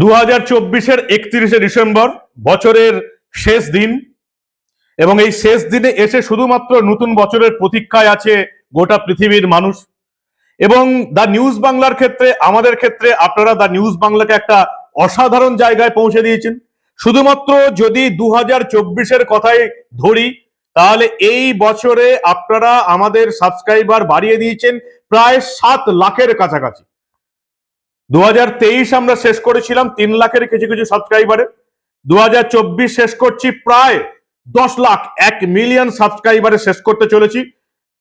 দু হাজার চব্বিশের একত্রিশে ডিসেম্বর, বছরের শেষ দিন। এবং এই শেষ দিনে এসে শুধুমাত্র নতুন বছরের প্রতীক্ষায় আছে গোটা পৃথিবীর মানুষ। এবং দ্য নিউজ বাংলার ক্ষেত্রে, আমাদের ক্ষেত্রে আপনারা দ্য নিউজ বাংলাকে একটা অসাধারণ জায়গায় পৌঁছে দিয়েছেন। শুধুমাত্র যদি দু হাজার চব্বিশের কথাই ধরি, তাহলে এই বছরে আপনারা আমাদের সাবস্ক্রাইবার বাড়িয়ে দিয়েছেন প্রায় সাত লাখের কাছাকাছি। দু হাজার তেইশ আমরা শেষ করেছিলাম তিন লাখের কিছু কিছু সাবস্ক্রাইবারে দু হাজার চব্বিশ শেষ করছি প্রায় দশ লাখ, এক মিলিয়ন সাবস্ক্রাইবারে শেষ করতে চলেছি।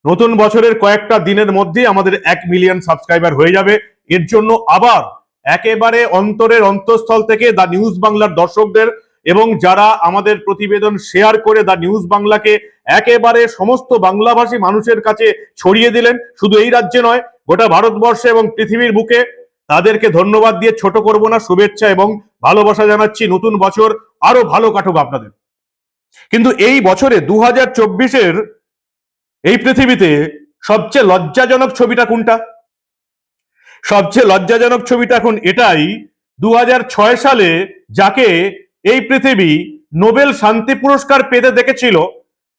নতুন বছরের কয়েকটা দিনের মধ্যেই আমাদের এক মিলিয়ন সাবস্ক্রাইবার হয়ে যাবে। এর জন্য আবার একেবারে অন্তরের অন্তঃস্থল থেকে দ্য নিউজ বাংলার দর্শকদের এবং যারা আমাদের প্রতিবেদন শেয়ার করে দ্য নিউজ বাংলাকে একেবারে সমস্ত বাংলাভাষী মানুষের কাছে ছড়িয়ে দিলেন। শুধু এই রাজ্যে নয়, গোটা ভারতবর্ষে এবং পৃথিবীর বুকে তাদেরকে ধন্যবাদ দিয়ে ছোট করব না, শুভেচ্ছা এবং ভালোবাসা জানাচ্ছি। নতুন বছর আরও ভালো কাটুক আপনাদের। কিন্তু এই বছরে দু হাজার চব্বিশের এই পৃথিবীতে সবচেয়ে লজ্জাজনক ছবিটা কোনটা? সবচেয়ে লজ্জাজনক ছবিটা এখন এটাই দু সালে যাকে এই পৃথিবী নোবেল শান্তি পুরস্কার পেতে দেখেছিল,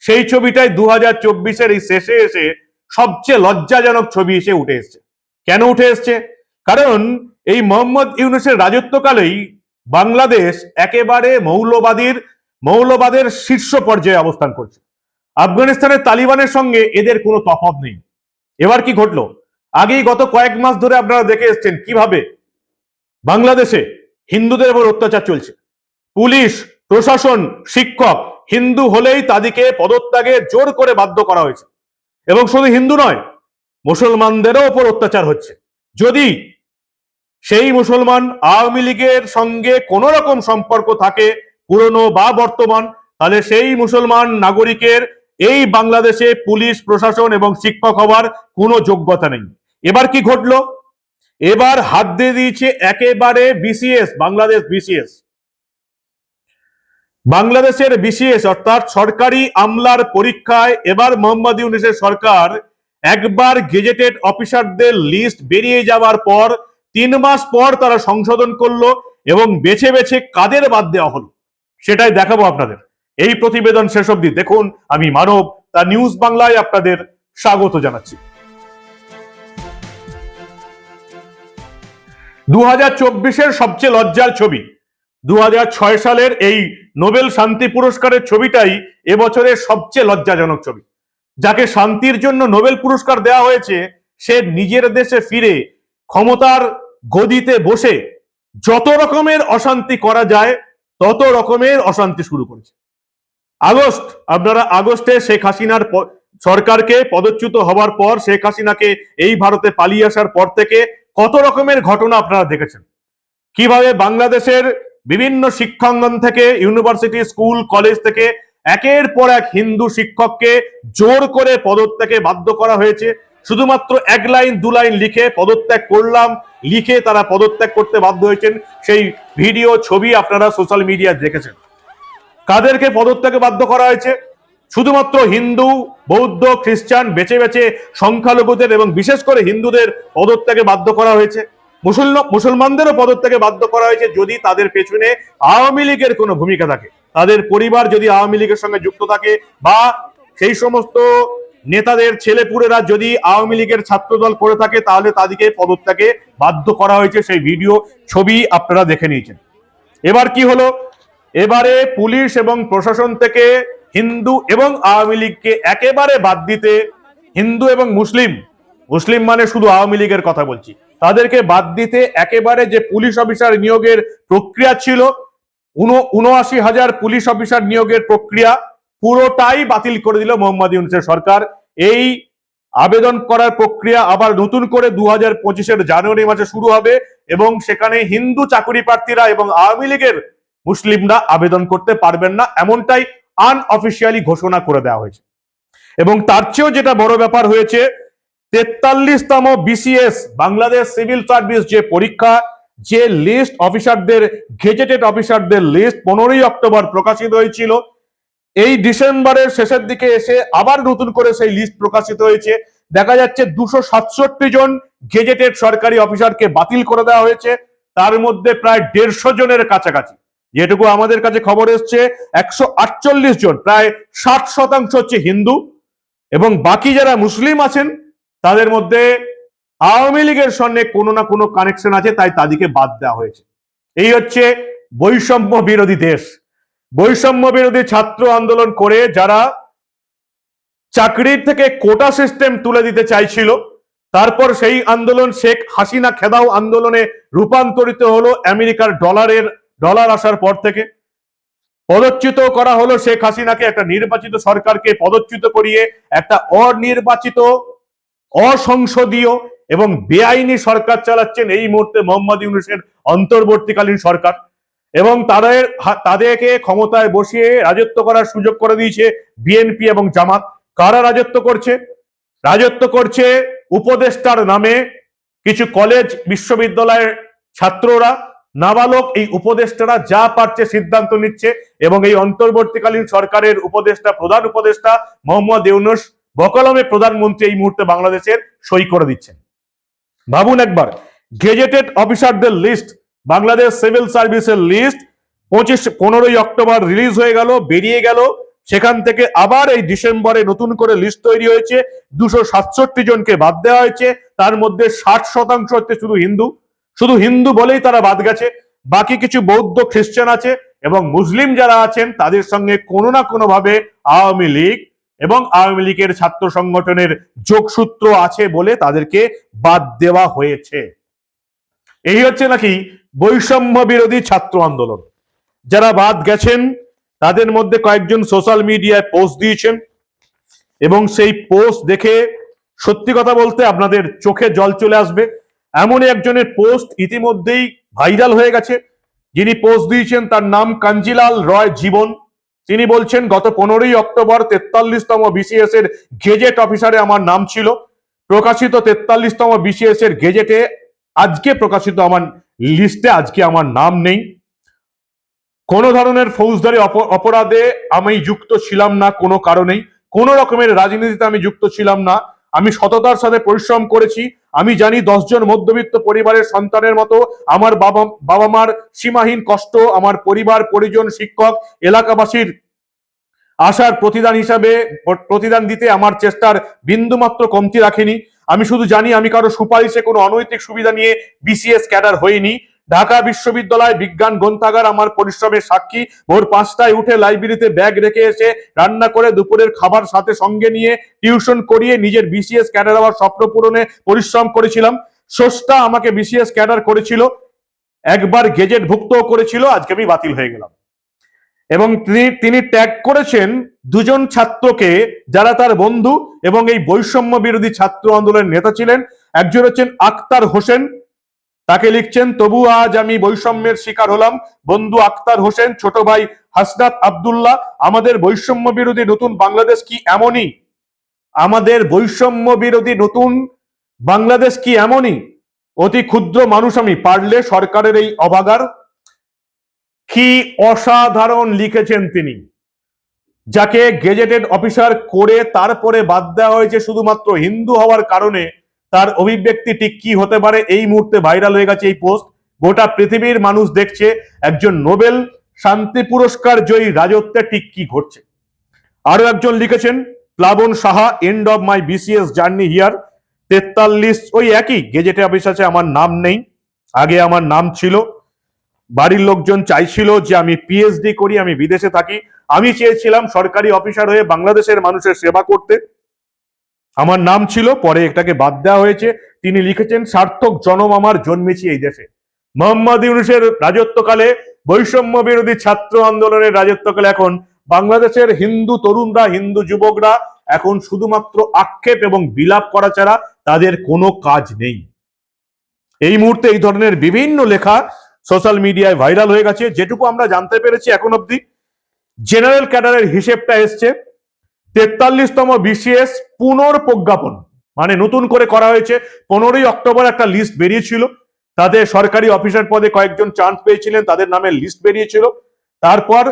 সেই ছবিটাই দু হাজার চব্বিশের এই শেষে এসে সবচেয়ে লজ্জাজনক ছবি এসে উঠে এসছে। কেন উঠে এসছে? কারণ এই মোহাম্মদ ইউনুসের রাজত্বকালেই বাংলাদেশ একেবারে মৌলবাদীর, মৌলবাদের শীর্ষ পর্যায়ে অবস্থান করছে। আফগানিস্তানের তালিবানের সঙ্গে এদের কোনো তফাৎ নেই। এবার কি ঘটলো? আগেই গত কয়েক মাস ধরে আপনারা দেখে এসছেন কীভাবে বাংলাদেশে হিন্দুদের উপর অত্যাচার চলছে। পুলিশ, প্রশাসন, শিক্ষক, হিন্দু হলেই তাদেরকে পদত্যাগে জোর করে বাধ্য করা হয়েছে। এবং শুধু হিন্দু নয়, মুসলমানদেরও ওপর অত্যাচার হচ্ছে। যদি সেই মুসলমান আওয়ামী লীগের সঙ্গে কোন রকম সম্পর্ক থাকে, পুরনো বা বর্তমান, তাহলে সেই মুসলমান নাগরিকের এই বাংলাদেশে পুলিশ, প্রশাসন এবং শিক্ষক হওয়ার কোনো যোগ্যতা নেই। এবার কি ঘটলো? এবার হাত দিয়ে দিয়েছে একেবারে বিসিএস বাংলাদেশ বিসিএস বাংলাদেশের বিসিএস অর্থাৎ সরকারি আমলার পরীক্ষায় এবার মোহাম্মদ ইউনিসের সরকার একবার গেজেটেড অফিসারদের লিস্ট বেরিয়ে যাওয়ার পর তিন মাস পর তারা সংশোধন করল এবং বেছে বেছে কাদের বাদ দেওয়া হলো, সেটাই দেখাবো আপনাদের। এই প্রতিবেদন শেষ অবধি দেখুন, আমি মানব, তা নিউজ বাংলায় আপনাদের স্বাগত জানাচ্ছি। দু হাজার চব্বিশের সবচেয়ে লজ্জার ছবি দু সালের এই নোবেল শান্তি পুরস্কারের ছবিটাই এবছরের সবচেয়ে লজ্জাজনক ছবি। যাকে শান্তির জন্য নোবেল পুরস্কার দেওয়া হয়েছে, সে নিজের দেশে ফিরে ক্ষমতার গদিতে বসে যত রকমের অশান্তি করা যায়, তত রকমের অশান্তি শুরু করেছে। আগস্ট, আপনারা আগস্টে শেখ হাসিনার সরকারকে পদচ্যুত হওয়ার পর শেখ হাসিনাকে এই ভারতে পালিয়ে আসার পর থেকে কত রকমের ঘটনা আপনারা দেখেছেন। কীভাবে বাংলাদেশের বিভিন্ন শিক্ষাঙ্গন থেকে, ইউনিভার্সিটি, স্কুল, কলেজ থেকে একের পর এক হিন্দু শিক্ষককে জোর করে পদত্যাগে বাধ্য করা হয়েছে শুধুমাত্র এক লাইন, দু লাইন লিখে পদত্যাগ করলাম, লিখে তারা পদত্যাগ করতে বাধ্য হয়েছেন। সেই ভিডিও, ছবি আপনারা সোশ্যাল মিডিয়ায় দেখেছেন। কাদেরকে পদত্যাগে বাধ্য করা হয়েছে? শুধুমাত্র হিন্দু, বৌদ্ধ, খ্রিস্টান বেছে বেছে সংখ্যালঘুদের এবং বিশেষ করে হিন্দুদের পদত্যাগে বাধ্য করা হয়েছে। মুসলমান, মুসলমানদেরও পদত্যাগে বাধ্য করা হয়েছে যদি তাদের পেছনে আওয়ামী লীগের কোনো ভূমিকা থাকে। তাদের পরিবার যদি আওয়ামী লীগের সঙ্গে যুক্ত থাকে বা সেই সমস্ত নেতাদের ছেলেপুলেরা যদি আওয়ামী লীগের ছাত্রদল করে থাকে, তাহলে তাদেরকে পদত্যাগে বাধ্য করা হয়েছে সেই ভিডিও ছবি আপনারা দেখে নিয়েছেন। এবার কি হলো? এবারে পুলিশ এবং প্রশাসন থেকে হিন্দু এবং আওয়ামী লীগকে একেবারে বাদ দিতে হিন্দু এবং মুসলিম মুসলিম মানে শুধু আওয়ামী লীগের কথা বলছি, তাদেরকে বাদ দিতে একেবারে যে পুলিশ অফিসার নিয়োগের প্রক্রিয়া ছিল, উন- উনআশি হাজার পুলিশ অফিসার নিয়োগের প্রক্রিয়া পুরোটাই বাতিল করে দিল মোহাম্মদ ইউনুসের সরকার। এই আবেদন করার প্রক্রিয়া আবার নতুন করে দু হাজার পঁচিশের জানুয়ারি মাসে শুরু হবে এবং সেখানে হিন্দু চাকুরি প্রার্থীরা এবং আওয়ামী লীগের মুসলিমরা আবেদন করতে পারবেন না, এমনটাই আনঅফিসিয়ালি ঘোষণা করে দেওয়া হয়েছে। এবং তার চেয়েও যেটা বড় ব্যাপার হয়েছে, তেতাল্লিশতম বিসিএস বাংলাদেশ সিভিল সার্ভিস যে পরীক্ষা, যে লিস্ট অফিসারদের গেজেটেড অফিসারদের লিস্ট পনেরোই অক্টোবর প্রকাশিত হয়েছিল। এই ডিসেম্বরের শেষের দিকে এসে আবার নতুন করে সেই লিস্ট প্রকাশিত হয়েছে। দেখা যাচ্ছে দুশো সাতষট্টি জন গেজেটেড সরকারি অফিসারকে বাতিল করে দেওয়া হয়েছে। তার মধ্যে প্রায় দেড়শো জনের কাছাকাছি। যেটুকু আমাদের কাছে খবর এসছে, একশো আটচল্লিশ জন, প্রায় ষাট শতাংশ হচ্ছে হিন্দু। এবং বাকি যারা মুসলিম আছেন, তাদের মধ্যে আওয়ামী লীগের সঙ্গে কোনো না কোনো কানেকশন আছে, তাই তাদেরকে বাদ দেওয়া হয়েছে। এই হচ্ছে বৈষম্য বিরোধী দেশ। বৈষম্য বিরোধী ছাত্র আন্দোলন করে যারা চাকরির থেকে কোটা সিস্টেম তুলে দিতে চাইছিল, তারপর সেই আন্দোলন শেখ হাসিনা খেদাও আন্দোলনে রূপান্তরিত হলো আমেরিকার ডলারের, ডলার আসার পর থেকে। পদচ্যুত করা হলো শেখ হাসিনাকে একটা নির্বাচিত সরকারকে পদচ্যুত করিয়ে একটা অনির্বাচিত, অসংসদীয় এবং বেআইনি সরকার চালাচ্ছেন এই মুহূর্তে মোহাম্মদ ইউনুসের অন্তর্বর্তীকালীন সরকার। এবং তাদের তাদেরকে ক্ষমতায় বসিয়ে রাজত্ব করার সুযোগ করে দিয়েছে বিএনপি এবং জামাত। কারা রাজত্ব করছে? রাজত্ব করছে উপদেষ্টার নামে কিছু কলেজ বিশ্ববিদ্যালয়ের ছাত্ররা। নাবালক এই উপদেষ্টারা যা পারছে সিদ্ধান্ত নিচ্ছে এবং এই অন্তর্বর্তীকালীন সরকারের উপদেষ্টা, প্রধান উপদেষ্টা মোহাম্মদ ইউনুস বকলমে প্রধানমন্ত্রী এই মুহূর্তে বাংলাদেশের সই করে দিচ্ছেন। ভাবুন একবার, গেজেটেড অফিসারদের লিস্ট বাংলাদেশ সিভিল সার্ভিসের লিস্ট পঁচিশ পনেরোই অক্টোবর রিলিজ হয়ে গেল, বেরিয়ে গেল। সেখান থেকে আবার এই ডিসেম্বরে নতুন করে লিস্ট তৈরি হয়েছে। দুশো সাতষট্টি জনকে বাদ দেওয়া হয়েছে। তার মধ্যে ষাট শতাংশ হচ্ছে শুধু হিন্দু। শুধু হিন্দু বলেই তারা বাদ গেছে। বাকি কিছু বৌদ্ধ, খ্রিস্টান আছে এবং মুসলিম যারা আছেন, তাদের সঙ্গে কোনো না কোনো ভাবে আওয়ামী লীগ এবং আওয়ামী লীগের ছাত্র সংগঠনের যোগসূত্র আছে বলে তাদেরকে বাদ দেওয়া হয়েছে। এই হচ্ছে নাকি বৈষম্য বিরোধী ছাত্র আন্দোলন। যারা বাদ গেছেন, তাদের মধ্যে কয়েকজন সোশ্যাল মিডিয়ায় পোস্ট দিয়েছেন এবং সেই পোস্ট দেখে সত্যি কথা বলতে আপনাদের চোখে জল চলে আসবে। এমনই একজনের পোস্ট ইতিমধ্যেই ভাইরাল হয়ে গেছে। যিনি পোস্ট দিয়েছেন, তার নাম কাঞ্জিলাল রয় জীবন। তিনি বলছেন, গত পনেরোই অক্টোবর তেতাল্লিশতম বিসিএস এর গেজেট অফিসারে আমার নাম ছিল। প্রকাশিত তেতাল্লিশতম বিসিএস এর গেজেটে আজকে প্রকাশিত আমার লিস্টে আজকে আমার নাম নেই। কোনো ধরনের ফৌজদারি অপ- অপরাধে আমি যুক্ত ছিলাম না কোনো কারণেই। কোনো রকমের রাজনীতিতে আমি যুক্ত ছিলাম না। আমি সততার সাথে পরিশ্রম করেছি। আমি জানি দশজন মধ্যবিত্ত পরিবারের সন্তানের মতো আমার বাবা বাবা মার সীমাহীন কষ্ট, আমার পরিবার, পরিজন, শিক্ষক, এলাকাবাসীর আশার প্রতিদান হিসাবে, প্রতিদান দিতে আমার চেষ্টার বিন্দুমাত্র কমতি রাখিনি। আমি শুধু জানি আমি কারও সুপারিশে কোনো অনৈতিক সুবিধা নিয়ে বিসিএস ক্যাডার হইনি। ঢাকা বিশ্ববিদ্যালয় বিজ্ঞান গ্রন্থাগার আমার পরিশ্রমের সাক্ষী। ভোর পাঁচটায় উঠে লাইব্রেরিতে ব্যাগ রেখে এসে রান্না করে দুপুরের খাবার সাথে সঙ্গে নিয়ে টিউশন করিয়ে নিজের বিসিএস ক্যাডার হওয়ার স্বপ্ন পূরণে পরিশ্রম করেছিলাম। স্রষ্টা আমাকে বিসিএস ক্যাডার করেছিল। একবার গেজেট ভুক্তও করেছিল, আজকে আমি বাতিল হয়ে গেলাম। এবং তিনি ট্যাগ করেছেন দুজন ছাত্রকে যারা তার বন্ধু এবং এই বৈষম্য বিরোধী ছাত্র আন্দোলনের নেতা ছিলেন। একজন হচ্ছেন আক্তার হোসেন। তাকে লিখছেন, তবু আজ আমি বৈষম্যের শিকার হলাম। বন্ধু আক্তার হোসেন, ছোট ভাই হাসনাত আব্দুল্লাহ, আমাদের বৈষম্য বিরোধী নতুন বাংলাদেশ কি এমনই? আমাদের বৈষম্য বিরোধী নতুন বাংলাদেশ কি এমনই? অতি ক্ষুদ্র মানুষ আমি, পারলে সরকারের এই অবাগার কি অসাধারণ লিখেছেন তিনি। যাকে গেজেটেড অফিসার করে তারপরে বাদ দেওয়া হয়েছে শুধুমাত্র হিন্দু হওয়ার কারণে, তার অভিব্যক্তি ঠিক কি হতে পারে এই মুহূর্তে ভাইরাল হয়ে গেছে এই পোস্ট গোটা পৃথিবীর মানুষ দেখছে একজন নোবেল শান্তি পুরস্কার জয়ী রাজত্বে ঠিক কি ঘটছে। আরও একজন লিখেছেন, Plabon Saha end of my BCS journey here তেতাল্লিশ, ওই একই গেজেটে অফিস আছে, আমার নাম নেই। আগে আমার নাম ছিল। বাড়ির লোকজন চাইছিল যে আমি পিএইচডি করি, আমি বিদেশে থাকি। আমি চেয়েছিলাম সরকারি অফিসার হয়ে বাংলাদেশের মানুষের সেবা করতে। আমার নাম ছিল, পরে এটাকে বাদ দেওয়া হয়েছে। তিনি লিখেছেন, সার্থক জনম আমার জন্মেছি এই দেশে। মোহাম্মদ ইউনুসের রাজত্বকালে বৈষম্য বিরোধী ছাত্র আন্দোলনের রাজত্বকালে এখন বাংলাদেশের হিন্দু তরুণরা, হিন্দু যুবকরা এখন শুধুমাত্র আক্ষেপ এবং বিলাপ করা ছাড়া তাদের কোনো কাজ নেই। এই মুহূর্তে এই ধরনের বিভিন্ন লেখা সোশ্যাল মিডিয়ায় ভাইরাল হয়ে গেছে। যেটুকু আমরা জানতে পেরেছি এখন অব্দি জেনারেল ক্যাডারের হিসেবটা এসছে, তেতাল্লিশতম বিসিএস পুনর্প্রজ্ঞাপন মানে নতুন করে করা হয়েছে। পনেরোই অক্টোবর একটা লিস্ট বেরিয়েছিল তাদের সরকারি অফিসার পদে কয়েকজন চান্স পেয়েছিলেন, তাদের নামে লিস্ট বেরিয়েছিল। তারপর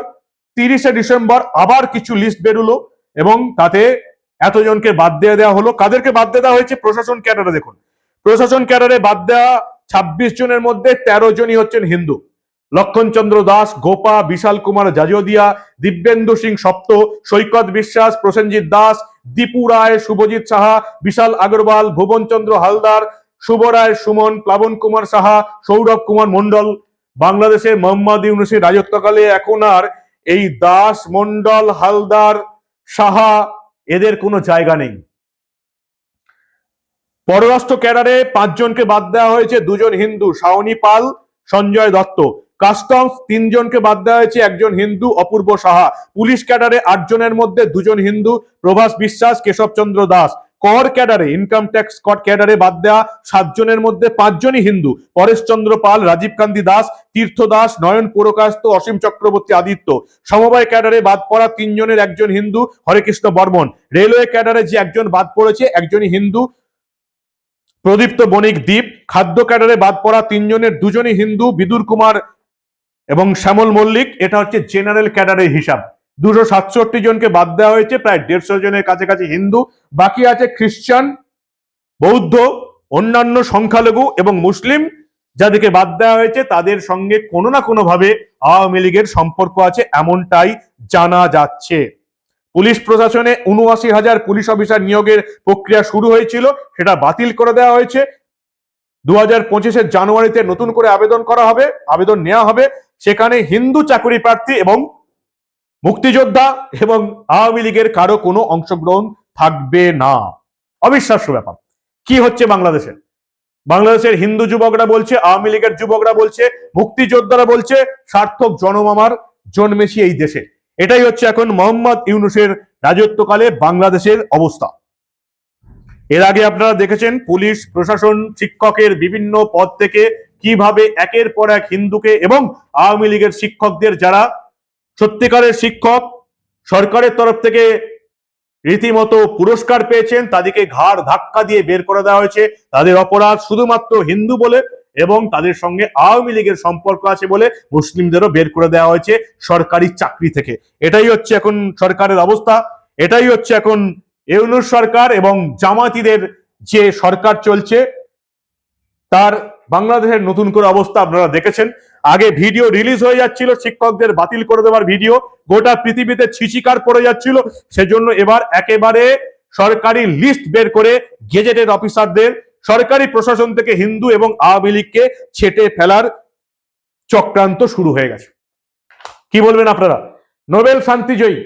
তিরিশে ডিসেম্বর আবার কিছু লিস্ট বেরোলো এবং তাতে এতজনকে বাদ দিয়ে দেওয়া হলো। কাদেরকে বাদ দেওয়া হয়েছে? প্রশাসন ক্যাডারে দেখুন। প্রশাসন ক্যাডারে বাদ দেওয়া ছাব্বিশ জনের মধ্যে তেরো জনই হচ্ছেন হিন্দু। লক্ষণচন্দ্র দাস, গোপা, বিশাল কুমার জাজদিয়া, দিব্যেন্দু সিং সপ্ত, সৈকত বিশ্বাস, প্রসেনজিৎ দাস, দীপু রায়, শুভজিৎ সাহা, বিশাল আগরওয়াল, ভুবনচন্দ্র হালদার শুভ রায় সুমন, প্লাবন কুমার সাহা, সৌরভ কুমার মন্ডল বাংলাদেশে মোহাম্মদ ইউনুসের রাজত্বকালে এখন আর এই দাস মন্ডল হালদার, সাহা, এদের কোনো জায়গা নেই। পররাষ্ট্র ক্যাডারে পাঁচজনকে বাদ দেওয়া হয়েছে, দুজন হিন্দু, শাওনি পাল, সঞ্জয় দত্ত। কাস্টমস তিনজনকে বাদ দেওয়া হয়েছে, একজন হিন্দু, অপূর্ব সাহা। পুলিশ ক্যাডারে আটজনের মধ্যে দুজন হিন্দু, প্রভাস বিশ্বাস কেশবচন্দ্র দাস। কর ক্যাডারে ইনকাম ট্যাক্স কর ক্যাডারে বাদ দেওয়া সাতজনের মধ্যে পাঁচজনই হিন্দু। পরেশচন্দ্র পাল, রাজীব কান্তি দাস, তীর্থ দাস, নয়ন পুরকাস্ত, অসীম চক্রবর্তী আদিত্য। সমবায় ক্যাডারে বাদ পড়া তিনজনের একজন হিন্দু, হরেকৃষ্ণ বর্মন। রেলওয়ে ক্যাডারে যে একজন বাদ পড়েছে, একজনই হিন্দু প্রদীপ্ত বণিক দ্বীপ, খাদ্য ক্যাডারে বাদ পড়া তিনজনের দুজনই হিন্দু, বিদুর কুমার এবং শ্যামল মল্লিক। এটা হচ্ছে জেনারেল ক্যাডারের হিসাব। দুশো সাতষট্টি জনকে বাদ দেওয়া হয়েছে, প্রায় দেড়শো জনের কাছাকাছি হিন্দু। বাকি আছে খ্রিস্টান বৌদ্ধ, অন্যান্য সংখ্যালঘু এবং মুসলিম। যাদেরকে বাদ দেওয়া হয়েছে, তাদের সঙ্গে কোনো না কোনোভাবে আওয়ামী লীগের সম্পর্ক আছে, এমনটাই জানা যাচ্ছে। পুলিশ প্রশাসনে উনআশি হাজার পুলিশ অফিসার নিয়োগের প্রক্রিয়া শুরু হয়েছিল, সেটা বাতিল করে দেওয়া হয়েছে। দু হাজার পঁচিশের জানুয়ারিতে নতুন করে আবেদন করা হবে, আবেদন নেওয়া হবে। সেখানে হিন্দু চাকরি প্রার্থী এবং মুক্তিযোদ্ধা এবং আওয়ামী লীগের কারও কোনো অংশগ্রহণ থাকবে না। অবিশ্বাস্য ব্যাপার। কি হচ্ছে বাংলাদেশে? বাংলাদেশের হিন্দু যুবকরা বলছে, আওয়ামী লীগের যুবকরা বলছে, মুক্তিযোদ্ধারা বলছে, সার্থক জনমামার জন্মেছি এই দেশে। এটাই হচ্ছে এখন মোহাম্মদ ইউনুসের রাজত্বকালে বাংলাদেশের অবস্থা। এর আগে আপনারা দেখেছেন পুলিশ, প্রশাসন, শিক্ষকের বিভিন্ন পদ থেকে কীভাবে একের পর এক হিন্দুকে এবং আওয়ামী লীগের শিক্ষকদের যারা সত্যিকারের শিক্ষক, সরকারের তরফ থেকে রীতিমতো পুরস্কার পেয়েছেন, তাদেরকে ঘাড় ধাক্কা দিয়ে বের করে দেওয়া হয়েছে। তাদের অপরাধ শুধুমাত্র হিন্দু বলে এবং তাদের সঙ্গে আওয়ামী লীগের সম্পর্ক আছে বলে মুসলিমদেরও বের করে দেওয়া হয়েছে সরকারি চাকরি থেকে। এটাই হচ্ছে এখন সরকারের অবস্থা। এটাই হচ্ছে এখন ইউনুস সরকার এবং জামাতিদের যে সরকার চলছে, তার বাংলাদেশের নতুন করে অবস্থা আপনারা দেখেছেন। আগে ভিডিও রিলিজ হয়ে যাচ্ছিল, শিক্ষকদের বাতিল করে দেওয়ার ভিডিও। গোটা পৃথিবীতে ছিচিকার পড়ে যাচ্ছিল। সেজন্য এবার একেবারে সরকারি লিস্ট বের করে গেজেটেড অফিসারদের সরকারি প্রশাসন থেকে হিন্দু এবং আওয়ামী লীগকে ছেটে ফেলার চক্রান্ত শুরু হয়ে গেছে। কি বলবেন আপনারা? নোবেল শান্তিজয়ী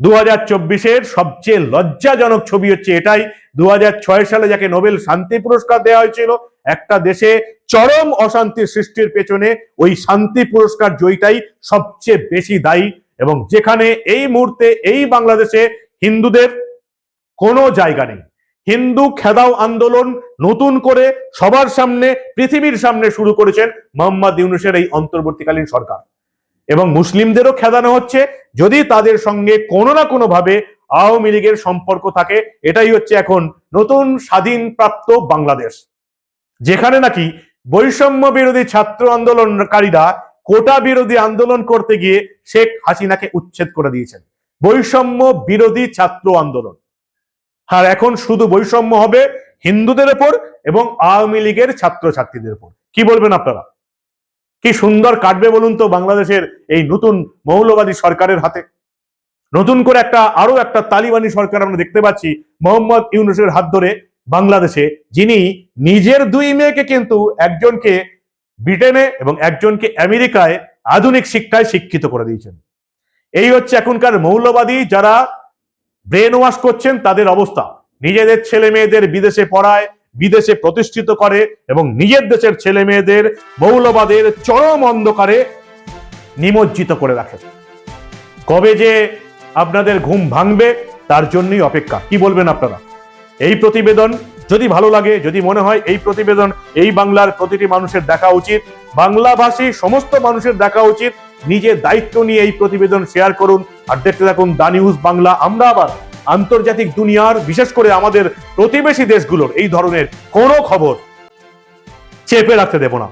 দু হাজার চব্বিশের সবচেয়ে লজ্জাজনক ছবি হচ্ছে এটাই। দু হাজার ছয় সালে যাকে নোবেল শান্তি পুরস্কার দেওয়া হয়েছিল, একটা দেশে চরম অশান্তি সৃষ্টির পেছনে ওই শান্তি পুরস্কার জয়ীটাই সবচেয়ে বেশি দায়ী এবং যেখানে এই মুহূর্তে এই বাংলাদেশে হিন্দুদের কোনো জায়গা নেই। হিন্দু খেদাও আন্দোলন নতুন করে সবার সামনে, পৃথিবীর সামনে শুরু করেছেন মোহাম্মদ ইউনুসের এই অন্তর্বর্তীকালীন সরকার। এবং মুসলিমদেরও খেদানো হচ্ছে যদি তাদের সঙ্গে কোনো না কোনো ভাবে আওয়ামী লীগের সম্পর্ক থাকে। এটাই হচ্ছে এখন নতুন স্বাধীন প্রাপ্ত বাংলাদেশ। যেখানে নাকি বৈষম্য বিরোধী ছাত্র আন্দোলনকারীরা কোটা বিরোধী আন্দোলন করতে গিয়ে শেখ হাসিনাকে উচ্ছেদ করে দিয়েছেন। বৈষম্য বিরোধী ছাত্র আন্দোলন। আর এখন শুধু বৈষম্য হবে হিন্দুদের ওপর এবং আওয়ামী লীগের ছাত্রছাত্রীদের উপর কি বলবেন আপনারা? কি সুন্দর কাটবে বলুন তো বাংলাদেশের এই নতুন মৌলবাদী সরকারের হাতে? নতুন করে একটা আরও একটা তালিবানি সরকার আমরা দেখতে পাচ্ছি মোহাম্মদ ইউনুসের হাত ধরে বাংলাদেশে, যিনি নিজের দুই মেয়েকে কিন্তু একজনকে ব্রিটেনে এবং একজনকে আমেরিকায় আধুনিক শিক্ষায় শিক্ষিত করে দিয়েছেন। এই হচ্ছে এখনকার মৌলবাদী যারা ব্রেন ওয়াশ করছেন তাদের অবস্থা। নিজেদের ছেলে মেয়েদের বিদেশে পড়ায়, বিদেশে প্রতিষ্ঠিত করে এবং নিজের দেশের ছেলে মেয়েদের মৌলবাদের চরম অন্ধকারে নিমজ্জিত করে রাখে। কবে যে আপনাদের ঘুম ভাঙবে, তার জন্যই অপেক্ষা। কি বলবেন আপনারা? এই প্রতিবেদন যদি ভালো লাগে, যদি মনে হয় এই প্রতিবেদন, এই বাংলার প্রতিটি মানুষের দেখা উচিত, বাংলাভাষী সমস্ত মানুষের দেখা উচিত নিজের দায়িত্ব নিয়ে এই প্রতিবেদন শেয়ার করুন। আর দেখতে থাকুন দা নিউজ বাংলা আমরা আবার আন্তর্জাতিক দুনিয়ার, বিশেষ করে আমাদের প্রতিবেশী দেশগুলোর এই ধরনের কোনো খবর চেপে রাখতে দেব না।